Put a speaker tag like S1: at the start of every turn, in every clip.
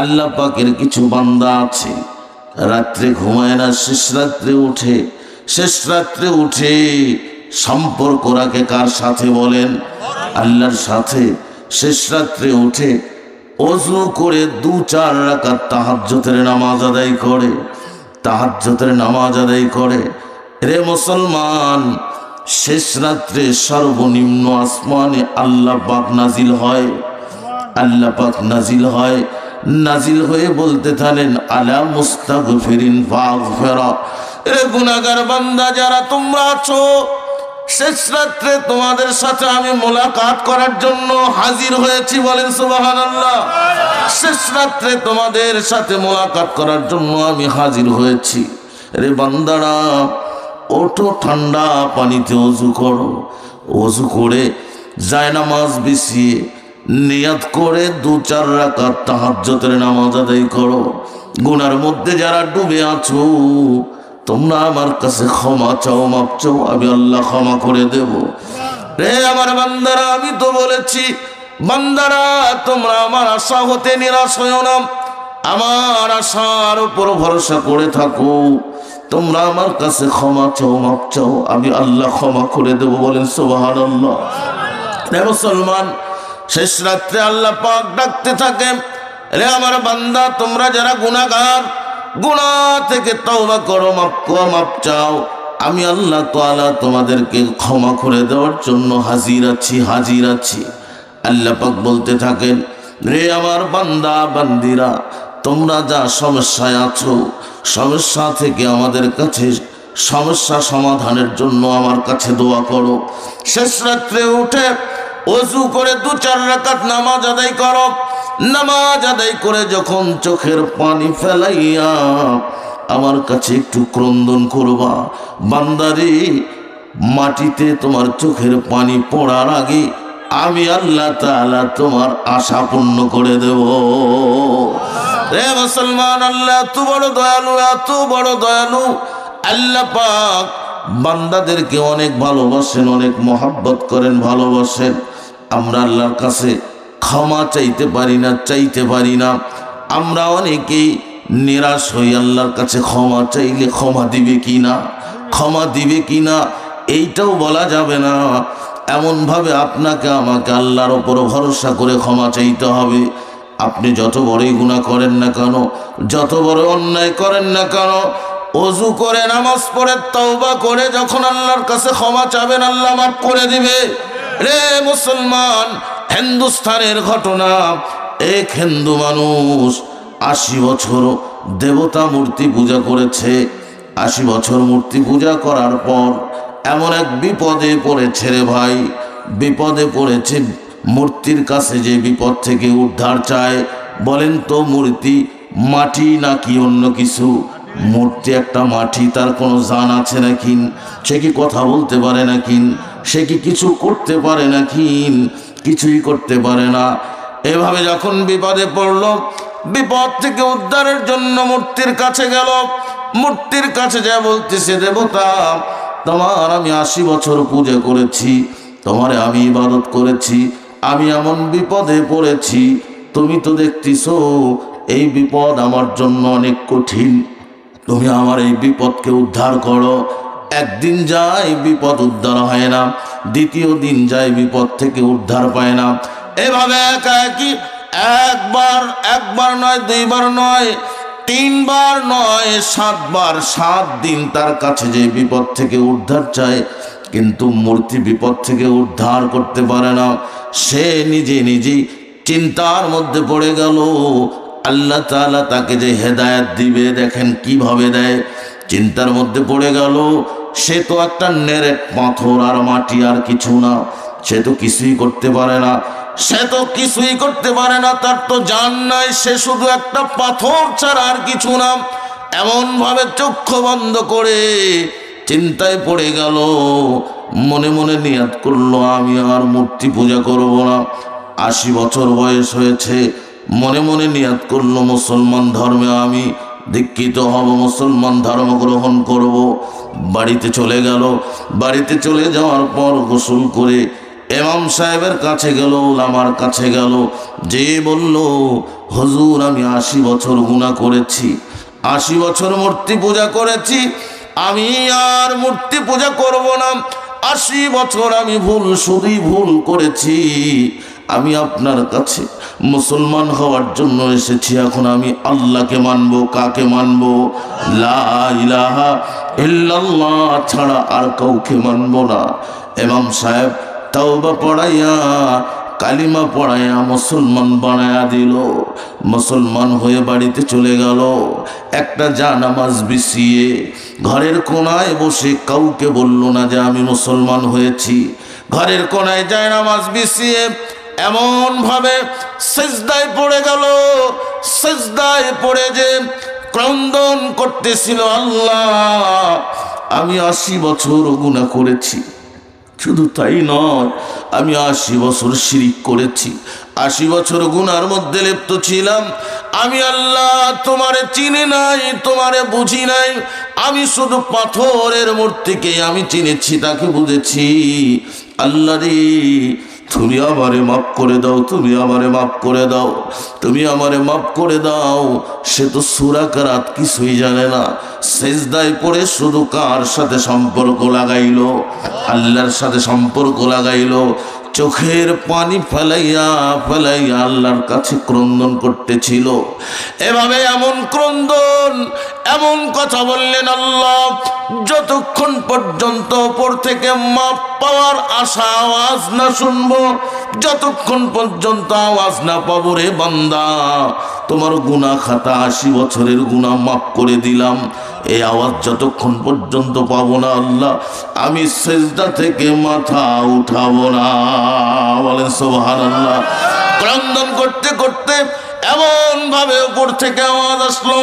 S1: আল্লাহ পাকের কিছু বান্দা আছে। রাত্রে ঘুমায় না, শেষ রাত্রে উঠে। শেষ রাত্রে উঠে সম্পর্ক রাখে কার সাথে বলেন? আল্লাহর সাথে। শেষ রাত্রে উঠে অজু করে দু চার রাকাত তাহাজ্জতের নামাজ আদায় করে। তাহাজ্জতের নামাজ আদায় করে। রে মুসলমান, শেষ রাত্রে সর্বনিম্ন আসমানে আল্লাহ পাক নাজিল হয়। আল্লাহ পাক নাজিল হয় নাজিল হয়ে বলতে থাকেন আলা মুস্তাগফিরিন ফাগফিরা। রে গুনাহগার বান্দা, যারা তোমরা আছো, শেষ রাত্রে তোমাদের সাথে আমি মোলাকাত করার জন্য হাজির হয়েছি বলেন সুবহানাল্লাহ। শেষ রাত্রে তোমাদের সাথে মোলাকাত করার জন্য আমি হাজির হয়েছি। রে বান্দারা, ওঠো ঠান্ডা পানিতে অজু করো। অজু করে যায় নামাজ বিছিয়ে নিয়াত করে দু চার রাকাত তাহাজ্জতের নামাজ আদায় করো। গুনার মধ্যে যারা ডুবে আছো, তোমরা আমার কাছে ক্ষমা চাও মাপ চাও, আমি আল্লাহ ক্ষমা করে দেব। রে আমার বান্দারা, আমি তো বলেছি, বান্দারা, তোমরা আমার আশা হতে নিরাশ হয়েও না। আমার আশার উপর ভরসা করে থাকো। তোমরা আমার কাছে ক্ষমা চাও মাপ চাও, আমি আল্লাহ ক্ষমা করে দেব বলেন রে মুসলমান শেষ রাত্রে আল্লাহ পাক ডাকতে থাকে রে আমার বান্দা, তোমরা যারা গুনাহগার, গুনাহ থেকে তওবা করো মাপ মাপ চাও। আমি আল্লাহ তাআলা তোমাদেরকে ক্ষমা করে দেওয়ার জন্য হাজির আছি হাজির আছি। আল্লাহ পাক বলতে থাকেন, রে আমার বান্দা, বান্দিরা, তোমরা যা সমস্যায় আছো, সমস্যা থেকে আমাদের কাছে সমস্যা সমাধানের জন্য আমার কাছে দোয়া করো। শেষ রাত্রে উঠে অজু করে দু চার রাকাত নামাজ আদায় করো। নামাজ আদায় করে যখন চোখের পানি ফেলাইয়া আমার কাছে একটু ক্রন্দন করবা। বান্দারে, মাটিতে তোমার চোখের পানি পড়ার আগে আমি আল্লাহ তাআলা তোমার আশা পূর্ণ করে দেব। রে মুসলমান আল্লাহ এত বড় দয়ালু এত বড় দয়ালু। আল্লাহ পাক বান্দাদেরকে অনেক ভালোবাসেন, অনেক মহাব্বত করেন, ভালোবাসেন। আমরা আল্লাহর কাছে ক্ষমা চাইতে পারি না, চাইতে পারি না। আমরা অনেকেই নিরাশ হই আল্লাহর কাছে ক্ষমা চাইলে ক্ষমা দিবে কি না ক্ষমা দিবে কি না এইটাও বলা যাবে না। এমনভাবে আপনাকে, আমাকে আল্লাহর ওপর ভরসা করে ক্ষমা চাইতে হবে। আপনি যত বড়ই গুণা করেন না কেন, যত বড় অন্যায় করেন না কেন, অজু করে, নামাজ পড়ে, তওবা করে, যখন আল্লাহর কাছে ক্ষমা চাবেন, আল্লাহ মাফ করে দিবে। রে মুসলমান, হিন্দুস্তানের ঘটনা, এক হিন্দু মানুষ আশি বছর দেবতা মূর্তি পূজা করেছে। আশি বছর মূর্তি পূজা করার পর এমন এক বিপদে পড়েছে রে ভাই। বিপদে পড়েছে মূর্তির কাছে যে বিপদ থেকে উদ্ধার চায়। বলেন তো মূর্তি, মাটি নাকি অন্য কিছু? মূর্তি একটা মাটি, তার কোনো জান আছে নাকি? সে কি কথা বলতে পারে নাকি? সে কি কিছু করতে পারে না নাকি? কিছুই করতে পারে না। এভাবে যখন বিপদে পড়ল, বিপদ থেকে উদ্ধারের জন্য মূর্তির কাছে গেল। মূর্তির কাছে যা বলতেছে, দেবতা, তোমার আমি আশি বছর পূজা করেছি, তোমারে আমি ইবাদত করেছি, আমি এমন বিপদে পড়েছি, তুমি তো দেখতেছো, এই বিপদ আমার জন্য অনেক কঠিন। তুমি আমার এই বিপদকে উদ্ধার করো একদিন যায় বিপদ উদ্ধার হয় না, দ্বিতীয় দিন যায় বিপদ থেকে উদ্ধার পায় না। এভাবে একা একই একবার একবার নয়, দুইবার নয়, তিনবার নয়, সাতবার, সাত দিন তার কাছে যে বিপদ থেকে উদ্ধার চায়, কিন্তু মূর্তি বিপদ থেকে উদ্ধার করতে পারে না। সে নিজে নিজেই চিন্তার মধ্যে পড়ে গেল। আল্লাহ তাআলা তাকে যে হেদায়েত দিবে, দেখেন কীভাবে দেয়। চিন্তার মধ্যে পড়ে গেল, সে তো একটা নেরেট পাথর আর মাটি আর কিছু না, সে তো কিছুই করতে পারে না। সে তো কিছুই করতে পারে না, তার তো জান নাই, সে শুধু একটা পাথর ছাড়া আর কিছু না। এমন ভাবে চক্ষু বন্ধ করে চিন্তায় পড়ে গেল, মনে মনে নিয়াত করল, আমি আর মূর্তি পূজা করব না। আশি বছর বয়স হয়েছে, মনে মনে নিয়াত করল, মুসলমান ধর্মে আমি দীক্ষিত হব, মুসলমান ধর্ম গ্রহণ করব। বাড়িতে চলে গেল। বাড়িতে চলে যাওয়ার পর গোসল করে এমাম সাহেবের কাছে গেল ওলামার কাছে গেল। যে বলল, হজুর, আমি আশি বছর গুণা করেছি, আশি বছর মূর্তি পূজা করেছি, আমি আর মূর্তি পূজা করব না। আশি বছর আমি ভুল শুধুই ভুল করেছি। আমি আপনার কাছে মুসলমান হওয়ার জন্য এসেছি। এখন আমি আল্লাহকে মানব, কাকে মানব? ছাড়া আর কাউকে মানব না। এমাম সাহেব তাওবা পড়াইয়া, কালিমা পড়াইয়া মুসলমান বানায়া দিল। মুসলমান হয়ে বাড়িতে চলে গেল। একটা যা নামাজ বিছিয়ে ঘরের কোনায় বসে কাউকে বলল না যে আমি মুসলমান হয়েছি। ঘরের কোনায় যায় নামাজ বিছিয়ে এমন ভাবে সেজদায় পড়ে গেল, সেজদায় পড়ে যে ক্রন্দন করতেছিল আল্লাহ। আমি আশি বছর গুণা করেছি। শুধু তাই নয়, আমি আশি বছর শিরিক করেছি। আশি বছর গুনার মধ্যে লিপ্ত ছিলাম। আমি আল্লাহ তোমারে চিনি নাই, তোমারে বুঝি নাই। আমি শুধু পাথরের মূর্তিকে আমি চিনেছি, তাকে বুঝেছি। আল্লাহ রে তুমি আমারে মাফ করে দাও, তুমি আমারে মাফ করে দাও, তুমি আমারে মাফ করে দাও। সে তো সুরাকারাত কিছুই জানে না। সেজদায় পড়ে শুধু কার সাথে সম্পর্ক লাগাইলো? আল্লাহর সাথে সম্পর্ক লাগাইলো? চোখের পানি ফেলাইয়া ফেলাইয়া আল্লাহর কাছে ক্রন্দন করতেছিল। এভাবে এমন ক্রন্দন, এমন কথা বললেন আল্লাহ, যতক্ষণ পর্যন্ত ওপর থেকে মাপ পাওয়ার আশা, আওয়াজ না শুনব, যতক্ষণ পর্যন্ত আওয়াজ না পাবো রে বান্দা, তোমার গুণা খাতা আশি বছরের গুণা মাফ করে দিলাম। এই আওয়াজ যতক্ষণ পর্যন্ত পাবো না আল্লাহ, আমি সেজদা থেকে মাথা উঠাবো না। বলেন সোহান আল্লাহ ক্রন্দন করতে করতে এমন ভাবে উপর থেকে আওয়াজ আসলো,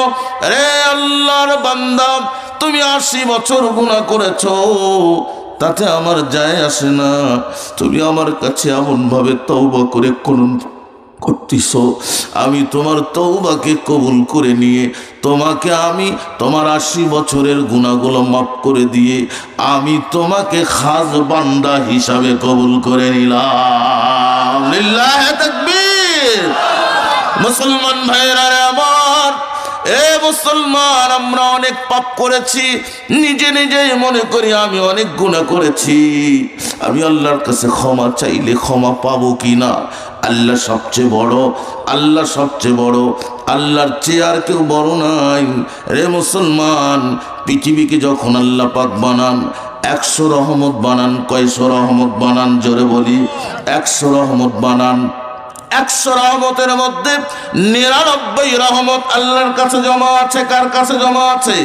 S1: রে আল্লাহর বান্দা, তুমি আশি বছর গুণা করেছ, তাতে আমার যায় আসে না। তুমি আমার কাছে এমন ভাবে তৌবা করে কোন করতিস আমি তোমার তৌবাকে কবুল করে নিয়ে তোমাকে আমি তোমার আশি বছরের গুণাগুলো মাফ করে দিয়ে আমি তোমাকে খাস বান্দা হিসাবে কবুল করে নিলাম। মুসলমান ভাইরা আমার, এ মুসলমান, আমরা অনেক পাপ করেছি, নিজে নিজেই মনে করি আমি অনেক গুণা করেছি। আমি আল্লাহর কাছে ক্ষমা চাইলে ক্ষমা পাবো কি না আল্লাহ সবচেয়ে বড়, আল্লাহ সবচেয়ে বড়। আল্লাহর চেয়ে আর কেউ বড় নাই। রে মুসলমান, পৃথিবীকে যখন আল্লাহ পাক বানান, একশো রহমত বানান, কয়শো রহমত বানান, জোরে বলি, একশো রহমত বানান, একশো রহমতের মধ্যে নিরানব্বই রহমত আল্লাহর কাছে জমা আছে, কার কাছে জমা আছে?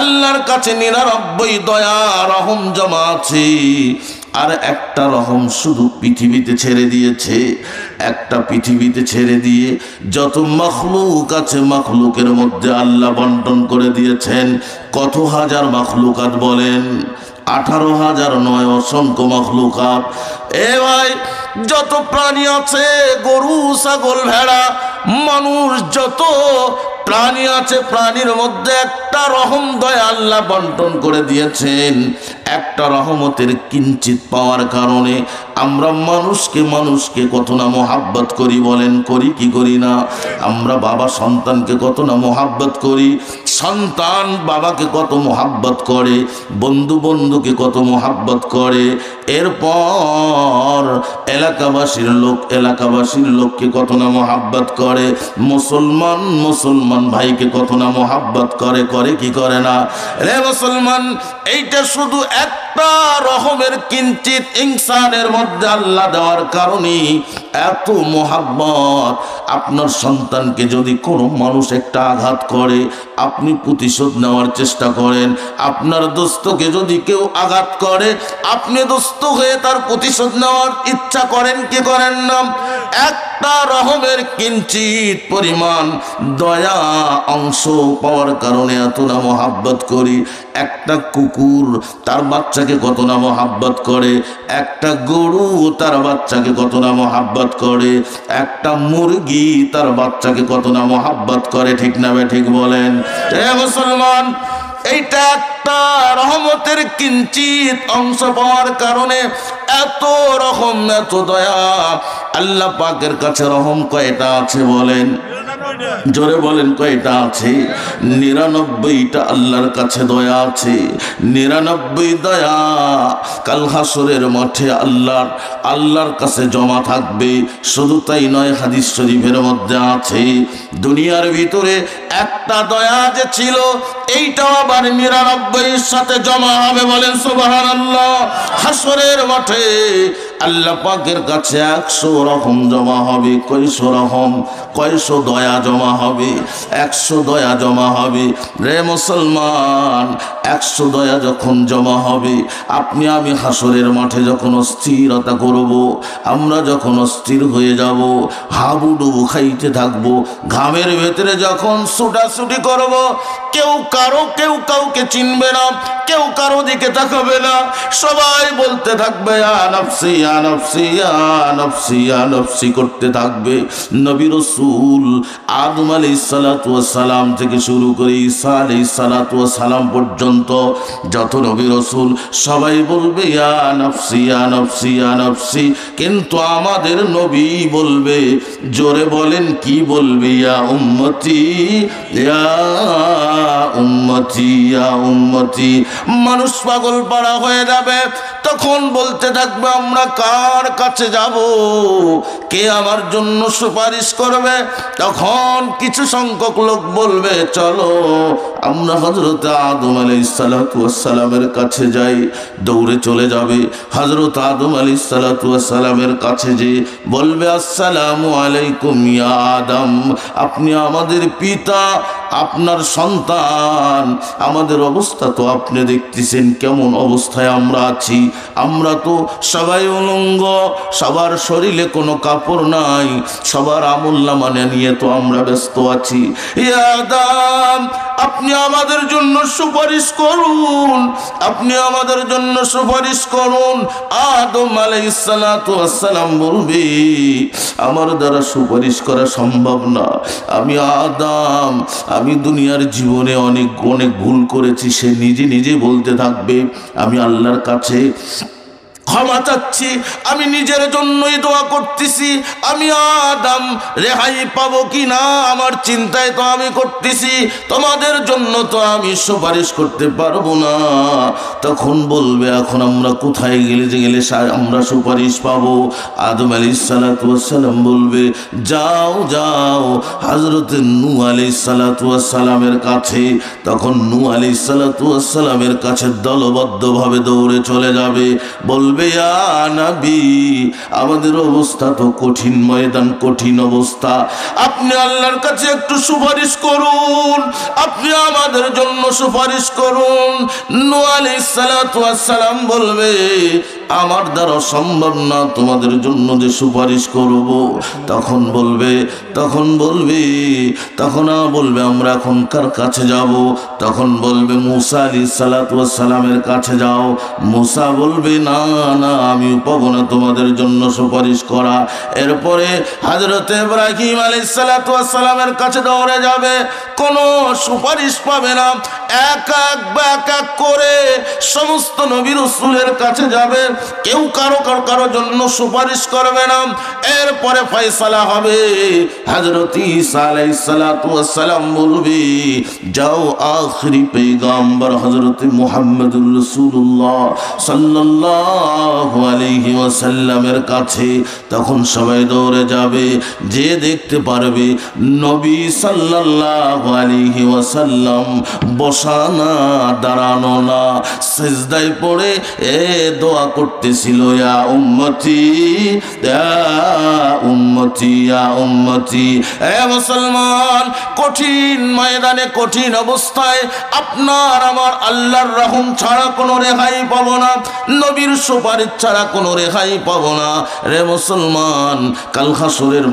S1: আল্লাহর কাছে নিরানব্বই দয়া, রহম জমা আছে। আর একটা রহম শুধু পৃথিবীতে ছেড়ে দিয়েছে। একটা পৃথিবীতে ছেড়ে দিয়ে যত মখলুক আছে মখলুকের মধ্যে আল্লাহ বন্টন করে দিয়েছেন। কত হাজার মখলুকাত বলেন? আঠারো হাজার নয়, অসংখ্য মখলুকাত। এ ভাই, যত প্রাণী আছে, গরু, ছাগল, ভেড়া, মানুষ, যত প্রাণী আছে, প্রাণীর মধ্যে একটা রহম দয়া আল্লাহ বন্টন করে দিয়েছেন। একটা রহমতের কিঞ্চিত পাওয়ার কারণে আমরা মানুষকে মানুষকে কত না মোহাব্বত করি বলেন, করি কি করি না? আমরা বাবা সন্তানকে কত না মোহাব্বত করি, সন্তান বাবাকে কত মোহাব্বত করে, বন্ধু বন্ধুকে কত মোহাব্বত করে, এরপর এলাকাবাসীর লোক, এলাকাবাসীর লোককে কত না মোহাব্বত করে, মুসলমান মুসলমান ভাইকে কত না মোহাব্বত করে করে কি করে না? রে মুসলমান, এইটা শুধু একটা রকমের কিঞ্চিত ইনসানের মধ্যে আল্লাহ দেওয়ার কারণে এত মোহাব্বত। আপনার সন্তানকে যদি কোনো মানুষ একটা আঘাত করে, আপনি প্রতিশোধ নেওয়ার চেষ্টা করেন। আপনার দোস্তকে যদি কেউ আঘাত করে, আপনি দোস্ত হয়ে তার প্রতিশোধ নেওয়ার ইচ্ছা করেন, কি করেন না? একটা রহমের কিঞ্চিত পরিমাণ দয়া, অংশ পাওয়ার কারণে এত না মহাব্বত করি। একটা কুকুর তার বাচ্চাকে কত না মহাব্বত করে। একটা গরু তার বাচ্চাকে কত না মহাব্বত করে। একটা মুরগি তার বাচ্চাকে কত না মহাব্বত করে, ঠিক না ঠিক বলেন? এ মুসলমান, এইটা একটা রহমতের কিঞ্চিত অংশ পাওয়ার কারণে এত রকম এত দয়া। আল্লাহ পাকের কাছে রহম কয়টা আছে বলেন? জোরে বলেন কয়টা আছে? নিরানব্বইটা আল্লাহর কাছে দয়া আছে। নিরানব্বই দয়া কাল হাসরের মাঠে আল্লাহর আল্লাহর কাছে জমা থাকবে। শুধু তাই নয়, হাদিস শরীফের মধ্যে আছে, দুনিয়ার ভিতরে একটা দয়া যে ছিল, এইটাও আবার নিরানব্বইয়ের সাথে জমা হবে বলেন আল্লাহ হাসরের মাঠে আল্লাহ পাকের কাছে একশো রকম জমা হবে, কয়শো রকম, কয়শো দয়া জমা হবে, একশো দয়া জমা হবে। রে মুসলমান, একশো দয়া যখন জমা হবে, আপনি আমি হাসরের মাঠে যখন অস্থিরতা করব, আমরা যখন অস্থির হয়ে যাব, হাবুডুবু খাইতে থাকব, ঘামের ভেতরে যখন ছুটাছুটি করব, কেউ কারও, কেউ কাউকে চিনবে না, কেউ কারও দিকে তাকাবে না, সবাই বলতে থাকবে আনফসি আনফসি আনফসি আনফসি করতে থাকবে। নবী রসুল আদম আলী সালাম থেকে শুরু করে ঈসা আলী সালাম পর্যন্ত যত নবী রসুল সবাই বলবে, ইয়া নফসি নফসি নফসি। কিন্তু আমাদের নবী বলবে, জোরে বলেন, কি বলবে? ইয়া উম্মতি ইয়া উম্মতি ইয়া উম্মতি। মানুষ পাগল পাড়া হয়ে যাবে, তখন বলতে থাকবে, আমরা কার কাছে যাব? কে আমার জন্য সুপারিশ করবে? তখন কিছু সংখ্যক লোক বলবে, চলো, আমরা হজরত আদম আলী সালাতামের কাছে যাই, দৌড়ে চলে যাবে। হজরত আদম আলী সালাতামের কাছে যে বলবে, আসসালামু আলাইকুম ইয়া আদম, আপনি আমাদের পিতা, আপনার সন্তান, আমাদের অবস্থা তো আপনি দেখতেছেন, কেমন অবস্থায় আমরা আছি, আমরা তো সবাই উলঙ্গ সবার শরীরে কোনো কাপড় নাই, সবার আমুল্লা মানে নিয়ে তো আমরা ব্যস্ত আছি। আপনি আমাদের জন্য সুপারিশ করুন, আপনি আমাদের জন্য সুপারিশ করুন। আদম আলাইসালাম বলবে, আমার দ্বারা সুপারিশ করা সম্ভব না। আমি আদাম, আমি দুনিয়ার জীবনে অনেক অনেক ভুল করেছি, সে নিজে নিজে বলতে থাকবে, আমি আল্লাহর কাছে ক্ষমা চাচ্ছি। আমি নিজের জন্যই দোয়া করতেছি। আমি আদাম রেহাই পাবো কি না আমার চিন্তায় তো আমি করতেছি। তোমাদের জন্য তো আমি সুপারিশ করতে পারব না। তখন বলবে, এখন আমরা কোথায় গেলে যে গেলে আমরা সুপারিশ পাবো? আদম আলী সালাতাম বলবে, যাও যাও হজরত নু আলী সালাতামের কাছে। তখন নু আলী সালাতামের কাছে দলবদ্ধভাবে দৌড়ে চলে যাবে। বলবে "ইয়া নবী। আমাদের অবস্থা তো কঠিন, ময়দান কঠিন অবস্থা। আপনি আল্লাহর কাছে একটু সুপারিশ করুন। আপনি আমাদের জন্য সুপারিশ করুন। নোয়াল সালাম বলবে আমার দ্বারা সম্ভব না, তোমাদের জন্য যে সুপারিশ করব। তখন বলবে তখন বলবে তখন বলবে, আমরা এখন কার কাছে যাব? তখন বলবে, মুসা আলী সালামের কাছে যাও। মুসা বলবে, না না, আমি পাবো না তোমাদের জন্য সুপারিশ করা। এরপরে হাজরত ইব্রাহিম আলী সালামের কাছে দৌড়ে যাবে। কোনো সুপারিশ পাবে না। এক এক, বা এক এক করে সমস্ত নবীর রসুলের কাছে যাবে। কেউ কারও কারও কারও জন্য সুপারিশ করবে না। এরপরে ফয়সালা হবে। হজরত ঈসা আলাইহিস সালাতু ওয়াস সালাম বলবে, যাও আখরি পেগাম্বর হজরত মুহাম্মদুর রাসূলুল্লাহ সাল্লাল্লাহু আলাইহি ওয়াসাল্লামের কাছে। তখন সবাই দৌড়ে যাবে। যে দেখতে পারবে নবী সাল্লাল্লাহু আলাইহি ওয়াসাল্লাম বসা না দাঁড়ানো না, সেজদায় পড়ে এ দোয়া করতেছিল উম্মতি উম্মতি উম্মতি। এ মুসলমান, কঠিন ময়দানে, কঠিন অবস্থায় আপনার আমার আল্লাহর রহম ছাড়া কোনো রেহাই পাবো না, নবীর সুপারিশ ছাড়া কোনো রেহাই পাবো না। রে মুসলমান, কাল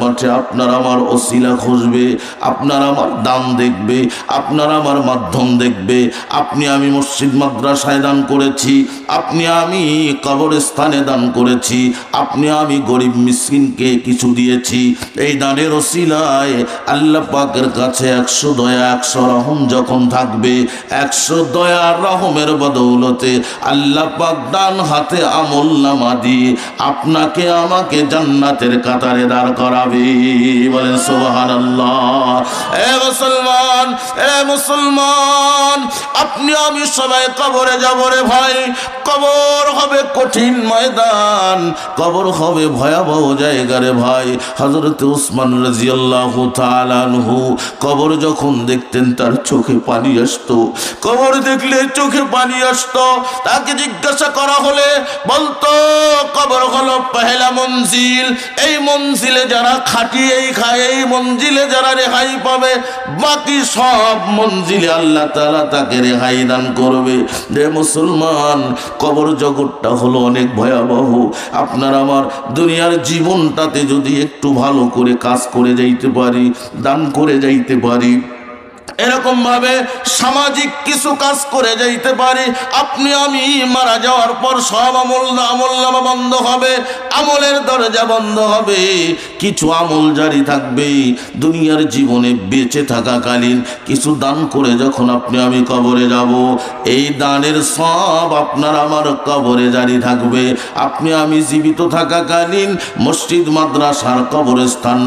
S1: মাঠে আপনার আমার ওসিলা খুঁজবে, আপনার আমার দান দেখবে, আপনার আমার মাধ্যম দেখবে। আপনি আমি মসজিদ মাদ্রাসায় দান করেছি, আপনি আমি কবর কবরস্থানে দান করেছি। আপনি আমি গরিব মিসকিনকে কিছু দিয়েছি। এই দানের ওসিলায় আল্লাহ পাকের কাছে একশো দয়া, একশো রহম যখন থাকবে, একশো দয়ার রহমের বদৌলতে আল্লাহ পাক ডান হাতে আমল নামা দিয়ে আপনাকে আমাকে জান্নাতের কাতারে দাঁড় করাবে। বলেন সোহান এ মুসলমান এ মুসলমান, আপনি আমি সবাই কবরে যাব রে ভাই। কবর হবে কঠিন ময়দান। কবর হবে ভয়াবহ জায়গা রে ভাই। হজরত উসমান রাজিয়াল্লাহ তালানহু কবর যখন দেখতেন, তার চোখে পানি আসতো। কবর দেখলে চোখে পানি আসতো। তাকে জিজ্ঞাসা করা হলে বলতো, কবর হলো পহেলা মঞ্জিল। এই মঞ্জিলে যারা খাটি এই খায়, এই মঞ্জিলে যারা রেহাই পাবে, বাকি সব মঞ্জিলে আল্লাহ তালা তাকে রেহাই দান করবে। রে মুসলমান, কবর জগৎটা হলো অনেক ভয়াবহ। আপনার আমার দুনিয়ার জীবনটাতে যদি একটু ভালো করে কাজ করে যাইতে পারি, দান করে যাইতে পারি, এরকম ভাবে সামাজিক কিছু কাজ করে যাইতে পারি, আপনি আমি মারা যাওয়ার পর সব আমল আমল বন্ধ হবে, আমলের দরজা বন্ধ হবে। কিছু আমল জারি থাকবে। দুনিয়ার জীবনে বেঁচে থাকাকালীন কিছু দান করে যখন আপনি আমি কবরে যাব, এই দানের সব আপনার আমার কবরে জারি থাকবে। আপনি আমি জীবিত থাকাকালীন মসজিদ, মাদ্রাসার কবরস্থান,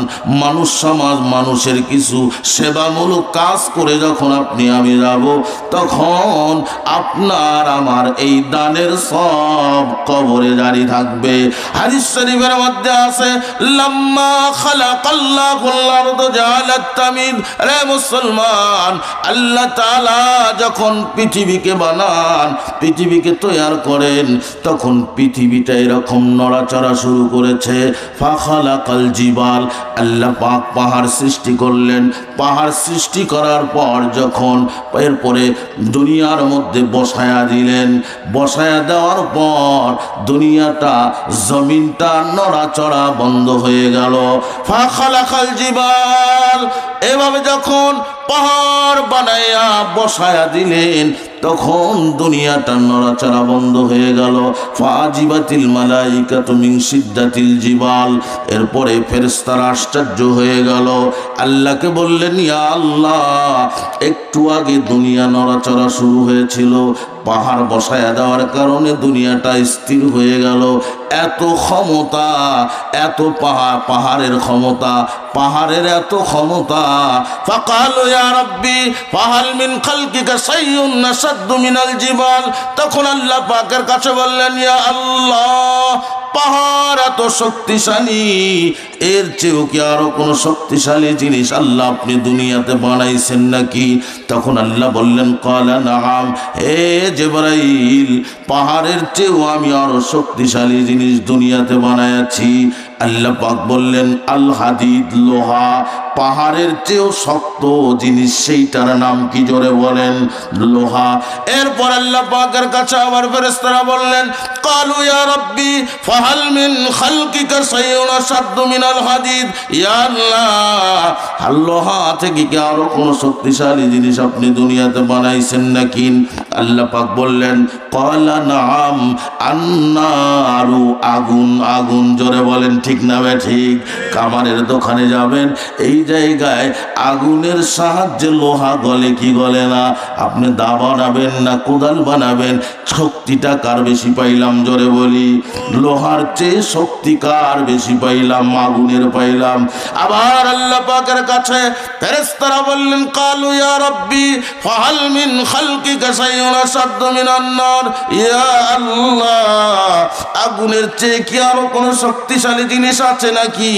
S1: মানুষ সমাজ, মানুষের কিছু সেবামূলক কাজ করে যখন আপনি আমি যাব, তখন আপনার আমার এই দানের সব কবরে জারি থাকবে। হাদিস শরীফের মধ্যে আছে, লাম্মা যখন পৃথিবীকে বানান, পৃথিবীকে করেন, তখন পৃথিবীটা এরকম নড়াচড়া শুরু করেছে। ফাখালাকাল জিবাল, আল্লাহ পাক পাহাড় সৃষ্টি করলেন। পাহাড় সৃষ্টি করার পর যখন এরপরে দুনিয়ার মধ্যে বসায়া দিলেন, বসায়া দেওয়ার পর দুনিয়াটা, জমিনটা নড়াচড়া বন্ধ হয়ে গেল। ফাখালাকাল জিবাল। এভাবে যখন পাহাড় বানাইয়া বসায়া দিলেন, তখন দুনিয়াটা নড়াচড়া বন্ধ হয়ে গেল। ফাজিবাতিল মালাইকা তুমি সিদ্ধাতিল জিবাল। এরপরে ফেরেস্তারা আশ্চর্য হয়ে গেল। আল্লাহকে বললেন, ইয়া আল্লাহ, একটু আগে দুনিয়া নড়াচড়া শুরু হয়েছিল। পাহাড় বসায়া দেওয়ার কারণে দুনিয়াটা স্থির হয়ে গেল। এত ক্ষমতা, এত পাহাড় পাহাড়ের ক্ষমতা, পাহাড়ের এত ক্ষমতা। ফাকাল তখন আল্লাহ পাকের কাছে বললেন ইয়া আল্লাহ পাহাড় এত শক্তিশালী। এর চেয়েও কি আরও কোনো শক্তিশালী জিনিস আল্লাহ আপনি দুনিয়াতে বানাইছেন নাকি? তখন আল্লাহ বললেন হে জেবরাইল, পাহাড়ের চেয়েও আমি আরও শক্তিশালী জিনিস দুনিয়াতে বানায়াছি আল্লাহ পাক বললেন, আল হাদিদ লোহা, পাহাড়ের চেয়েও শক্ত জিনিস সেইটার নাম কি জোরে বলেন? লোহা। এরপর আল্লাহ পাকের কাছে আবার ফেরেশতারা বললেন, কালু ইয়া রাব্বি ফাহাল মিন খালকিকা শাইউন আশাদ্দু মিনাল হাদিদ। ইয়া আল্লাহ আর লোহা থেকে কি আরও কোনো শক্তিশালী জিনিস আপনি দুনিয়াতে বানাইছেন নাকি? আল্লাহ পাক বললেন, কলা নাম আন্নারু, আগুন আগুন। জোরে বলেন, ঠিক না বে, ঠিক। কামারের দোকানে যাবেন, এই জায়গায় আগুনের সাহায্যে লোহা গলে কি গলে না? আপনি দা বানাবেন না কোদাল বানাবেন? শক্তিটা কার বেশি পাইলাম? জোরে বলি লোহার চেয়ে শক্তি কার বেশি পাইলাম মাগুনের পাইলাম। আবার আল্লাহ পাকের কাছে ফেরেস্তারা বললেন, কালু ইয়া রাব্বি, ফাহাল মিন খালকিকা শাইউন আশাদ্দু মিনান নার। ইয়া আল্লাহ, আগুনের চেয়ে কি আরও কোনো শক্তিশালী জিনিস আছে নাকি?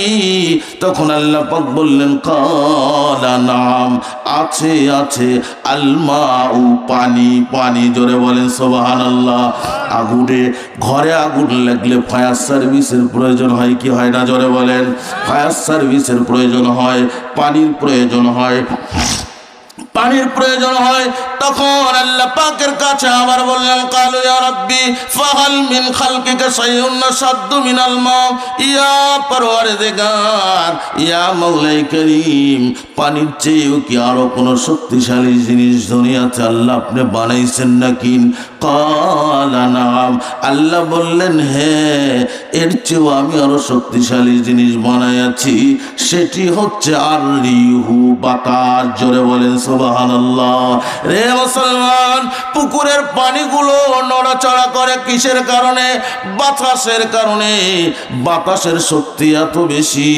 S1: তখন আল্লাহ পাক বললেন, কালা, নাম, আছে আছে। আলমাউ, পানি পানি জোরে বলেন, সুবহানাল্লাহ। আগুনে, ঘরে আগুন লাগলে ফায়ার সার্ভিসের প্রয়োজন হয় কি হয় না? জোরে বলেন। ফায়ার সার্ভিসের প্রয়োজন হয়, পানির প্রয়োজন হয়। পানির প্রয়োজন হয় তখন আল্লাহ পাকের কাছে আবার বললেন, কালু ফাহাল মিন খালকিকা নাসাদ্দু মিনাল মা ইয়া পরওয়ারদিগার, ইয়া মাওলাই করিম, পানির চেয়েও কি আরও কোনো শক্তিশালী জিনিস দুনিয়াতে আল্লাহ আপনি বানাইছেন নাকি? কালা, নাম। আল্লাহ বললেন হ্যাঁ এর চেয়েও আমি আরও শক্তিশালী জিনিস বানাইয়াছি, সেটি হচ্ছে আর রিহু বাতাস। জোরে বলেন রে মুসলমান, পুকুরের পানিগুলো নড়াচড়া করে কিসের কারণে? বাতাসের কারণে। বাতাসের শক্তি এত বেশি।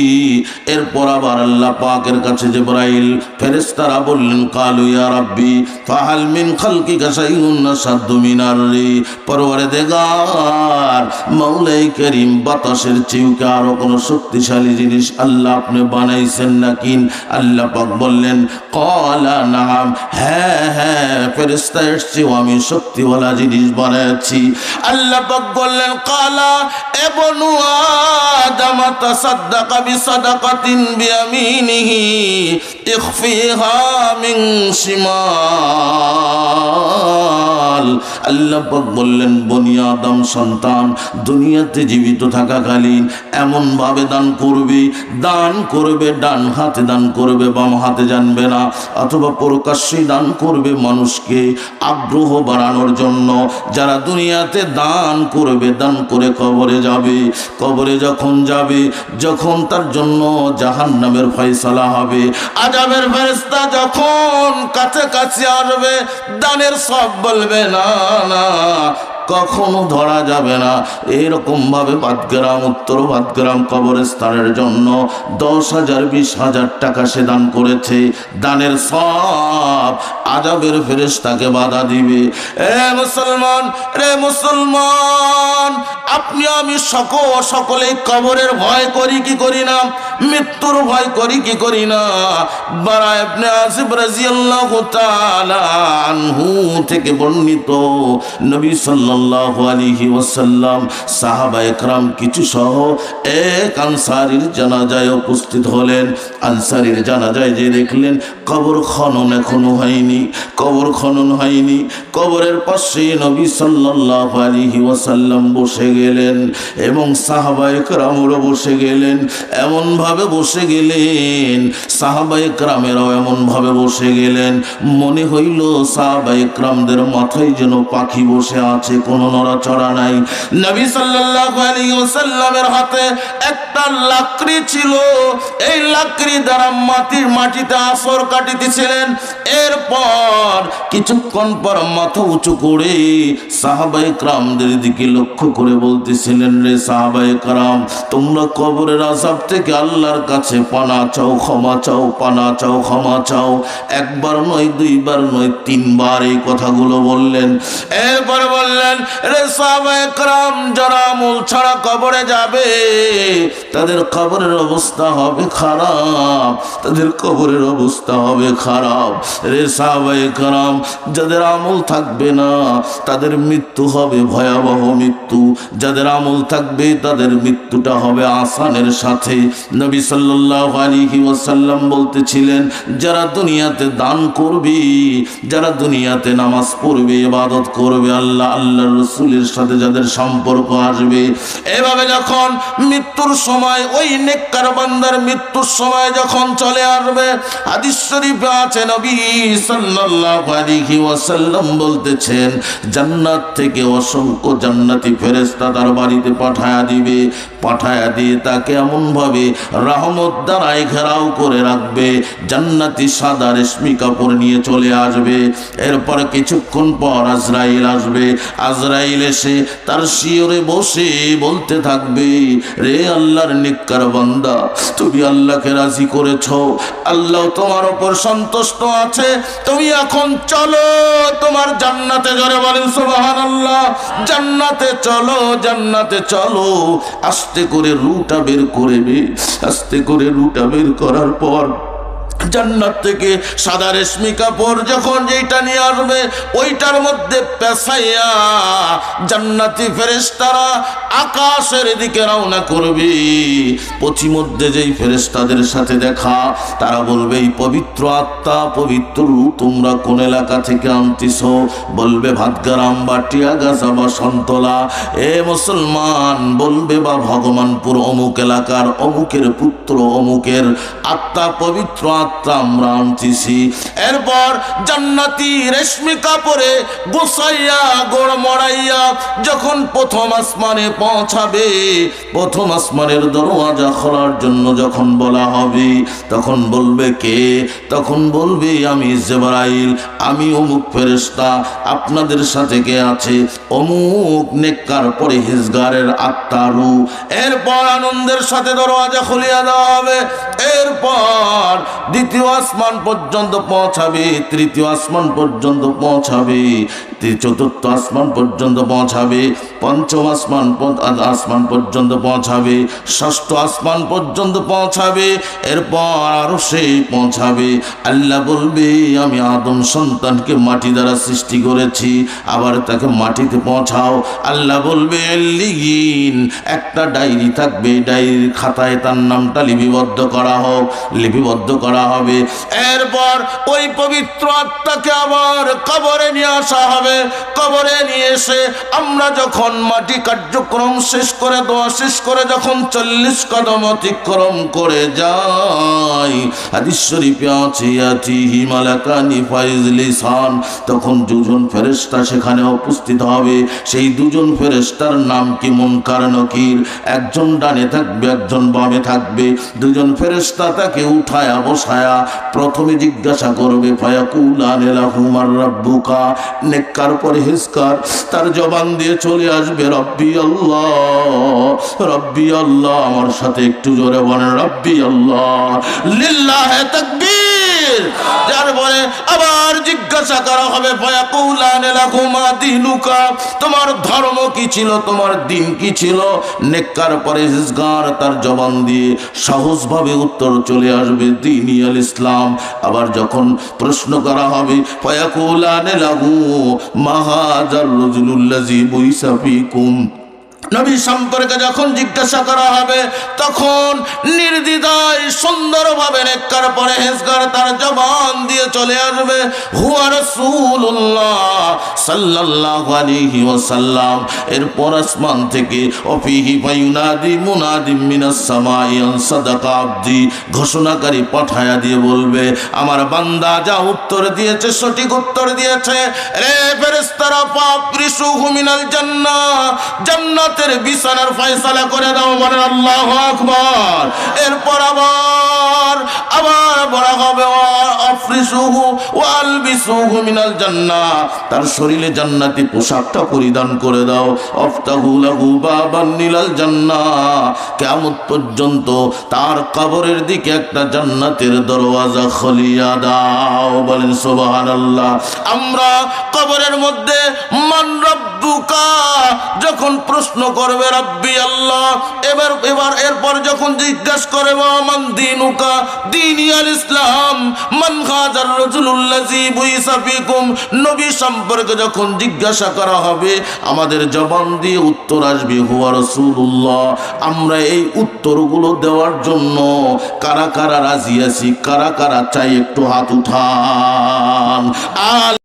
S1: এরপর আবার আল্লাহ পাকের কাছে ফেরেশতারা বললেন, কালু মিন নাসাদ্দু মিনার রি। দেগার করিম, বাতাসের চেউকে আরও কোনো শক্তিশালী জিনিস আল্লাহ আপনি বানাইছেন নাকি? আল্লাহ পাক বললেন, কলা, নাম হ্যাঁ হ্যাঁ ফেরেস্তা আমি শক্তিওয়ালা জিনিস বানাইছি আল্লাহ পাক বললেন, কালা বিয়ামিনিহি, ইখফিহা মিন শিমাল। আল্লাহ পাক বললেন, বনি আদম সন্তান, দুনিয়াতে জীবিত থাকাকালীন এমন ভাবে দান করবে দান করবে, ডান হাতে দান করবে, বাম হাতে জানবে না, অথবা প্রকাশ্যে দান করবে মানুষকে আগ্রহ বাড়ানোর জন্য যারা দুনিয়াতে দান করবে, দান করে কবরে যাবে। কবরে যখন যাবে, যখন তার জন্য জাহান নামের ফয়সালা হবে। আজাবের ফেরেস্তা যখন কাছে কাছে আসবে, দানের সব বলবে, না না কখনো ধরা যাবে না। এরকম ভাবে বাদগ্রাম উত্তর বাদগ্রাম কবরস্থানের জন্য দশ হাজার, বিশ হাজার টাকা সে দান করেছে। দানের সব আজাবের ফেরেশতাকে বাধা দিবে। এ মুসলমান, রে মুসলমান, আপনি আমি সকল, সকলেই কবরের ভয় করি কি করি না? মৃত্যুর ভয় করি কি করি না? বারা ইবনে আসিফ রাদিয়াল্লাহু থেকে বর্ণিত নবী সাল্লাল্লাহু আলাইহি ওয়াসাল্লাম, সাহাবা একরাম কিছু সহ এক আনসারীর জানাজায় উপস্থিত হলেন। আনসারীর জানাজায় যে দেখলেন, কবর খনন এখনও হয়নি, কবর খনন হয়নি। কবরের পাশে নবী সাল্লাল্লাহু আলাইহি ওয়াসাল্লাম বসে গেলেন এবং সাহাবা একরামও বসে গেলেন এমন ভাবে বসে গেলেন, সাহাবা একরামেরাও এমন ভাবে বসে গেলেন। মনে হইল সাহাবা একরামদের মাথায় যেন পাখি বসে আছে কোনো নড়াচড়া নাই। নবী সাল্লাল্লাহু আলাইহি ওয়াসাল্লামের হাতে একটা লাকড়ি ছিল। এই লাকড়ি দ্বারা মাটির মাটিতে আসর কাটিতেছিলেন। এরপর কিছুক্ষণ পর মাথা উঁচু করে সাহাবাই ক্রামদের দিকে লক্ষ্য করে বলতেছিলেন, রে সাহাবাই ক্রাম তোমরা কবরের আজাব থেকে আল্লাহর কাছে পানা চাও, ক্ষমা চাও, পানা চাও, ক্ষমা চাও। একবার নয়, দুইবার নয়, তিনবার এই কথাগুলো বললেন। এরপর বললেন রে সাহাবাই ক্রাম যারা আমল ছাড়া কবরে যাবে, তাদের কবরের অবস্থা হবে খারাপ, তাদের কবরের অবস্থা হবে খারাপ। রে সাহাবাই কারাম যাদের আমল থাকবে না, তাদের মৃত্যু হবে ভয়াবহ মৃত্যু। যাদের আমল থাকবে, তাদের মৃত্যুটা হবে আসানের সাথে। নবী আলাইহি ওয়াসাল্লাম বলতেছিলেন, যারা দুনিয়াতে দান করবে, যারা দুনিয়াতে নামাজ পড়বে, ইবাদত করবে আল্লাহ আল্লাহর রসুলের সাথে যাদের সম্পর্ক আসবে। এভাবে যখন মৃত্যুর সময়, ওই নেককার বান্দার মৃত্যুর সময় যখন চলে আসবে, হাদিস শরীফে আছে, নবী আলাইহি ওয়াসাল্লাম বলতেছেন, জান্নাত থেকে অসংখ্য জান্নাতি ফেরেশতা তার বাড়িতে পাঠায় দিবে। পাঠায়া দিয়ে তাকে এমন ভাবে রহমত দ্বারাই ঘেরাও করে রাখবে, জান্নাতি সাদা রেশমি কাপড় নিয়ে চলে আসবে। এরপর কিছুক্ষণ পর আজরাইল আসবে। আজরাইল এসে তার শিওরে বসে বলতে থাকবে, রে আল্লাহর নিকার বান্দা, তুমি আল্লাহকে রাজি করেছ। আল্লাহ তোমার ওপর সন্তুষ্ট আছে। তুমি এখন চলো তোমার জান্নাতে জরে বলেন সুবহান আল্লাহ জান্নাতে চলো জান্নাতে চলো। আস্তে করে রুটা বের করবে আস্তে করে রুটা বের করার পর জান্নাত থেকে সাদা রেশমি কাপড় যখন যেটা নিয়ে আসবে, ওইটার মধ্যে পেশাইয়া জান্নাতি ফেরেশতারা আকাশের দিকে রওনা করবে। পথিমধ্যে যেই ফেরেশতাদের সাথে দেখা, তারা বলবে, এই পবিত্র আত্মা, পবিত্র তোমরা কোন এলাকা থেকে আনতিস বলবে, ভাতগারাম বা টিয়াগাছা বা সন্তলা। এ মুসলমান বলবে, বা ভগবানপুর অমুক এলাকার অমুকের পুত্র, অমুকের আত্মা পবিত্র আত্মা। আমরা আনতেছি। এরপর জান্নাতি রেশমি কাপড়ে গোড় যখন প্রথম আসমানে পৌঁছাবে, প্রথম আসমানের দরওয়াজা খোলার জন্য যখন বলা হবে, তখন বলবে কে? তখন বলবে, আমি জেবরাইল, আমি অমুক ফেরেশতা, আপনাদের সাথে কে আছে? অমুক নেককার পরে হিজগারের আত্মারু এরপর আনন্দের সাথে দরওয়াজা খুলিয়া দেওয়া হবে। এরপর দ্বিতীয় আসমান পর্যন্ত পৌঁছাবে, তৃতীয় আসমান পর্যন্ত পৌঁছাবে চতুর্থ আসমান পর্যন্ত পৌঁছাবে, পঞ্চম আসমান আসমান পর্যন্ত পৌঁছাবে, ষষ্ঠ আসমান পর্যন্ত পৌঁছাবে, এরপর আরও সে পৌঁছাবে। আল্লাহ বলবে, আমি আদম সন্তানকে মাটি দ্বারা সৃষ্টি করেছি, আবার তাকে মাটিতে পৌঁছাও। আল্লাহ বলবে, লিগিন, একটা ডায়েরি থাকবে, ডায়েরির খাতায় তার নামটা লিপিবদ্ধ করা হোক, লিপিবদ্ধ করা হবে। এরপর ওই পবিত্র আত্মাকে আবার কবরে নিয়ে আসা হবে। কবরে নিয়ে এসে আমরা যখন মাটি কার্যক্রম শেষ করে শেষ করে যখন চল্লিশ কদম অতিক্রম করে যাই তখন দুজন ফেরেশতা সেখানে উপস্থিত হবে। সেই দুজন ফেরেশতার নাম কি মুনকার নকির? একজন ডানে থাকবে, একজন বামে থাকবে। দুজন ফেরেশতা তাকে উঠায়া প্রথমে জিজ্ঞাসা করবে, ফায়াকুল আনেলাহুমার রব্বুকা? নেককার পরে তার জবান দিয়ে চলে আসবে, রব্বি আল্লাহ রব্বি আল্লাহ। আমার সাথে একটু জোরে বলেন, রব্বি আল্লাহ। লিল্লাহ তাকবীর। যার পরে আবার জিজ্ঞাসা করা হবে তোমার ধর্ম কি ছিল, তোমার দিন কি ছিল? নেককার তার জবান দিয়ে সহজভাবে উত্তর চলে আসবে, দিনী আল ইসলাম। আবার যখন প্রশ্ন করা হবে, ফয়াকুলানে লাগু মাহাজার রজুলুল্লাজি বৈসা ফিকুম নবী সম্পর্কে যখন জিজ্ঞাসা করা হবে, তখন নির্দ্বিধায় সুন্দরভাবে নেককার পরে হেসকার তার জবান দিয়ে চলে আসবে, হুয়া রাসূলুল্লাহ সাল্লাল্লাহু আলাইহি ওয়াসাল্লাম। এরপর আসমান থেকে, অফিহি ফায়ুনাদি মুনাদি মিনাস সামাই ঘোষণাকারী পাঠায়া দিয়ে বলবে, আমার বান্দা যা উত্তর দিয়েছে, সঠিক উত্তর দিয়েছে। রে ফেরেশতারা ফাফরিসুহু মিনাল জান্নাহ জান্নাতের বিছানার ফয়সালা করে দাও বলেন আল্লাহ আকবর। এরপর আবার আবার বলা হবে তার শরীরে জান্নাতি পোশাকটা পরিধান করে দাও। পর্যন্ত তার কবরের দিকে একটা জান্নাতের দরওয়াজা খুলিয়া দাও। বলেন আমরা কবরের মধ্যে, মান রব্বুকা? যখন প্রশ্ন করবে, রব্বি আল্লাহ। এবার এবার, এরপর যখন জিজ্ঞাসা করবে মান দিনুকা? ইসলাম। মান নবী সম্পর্কে যখন জিজ্ঞাসা করা হবে, আমাদের জবান দিয়ে উত্তর আসবে, হুয়া রসুল্লাহ আমরা এই উত্তরগুলো দেওয়ার জন্য কারা কারা রাজি আছি, কারা কারা চাই একটু হাত উঠা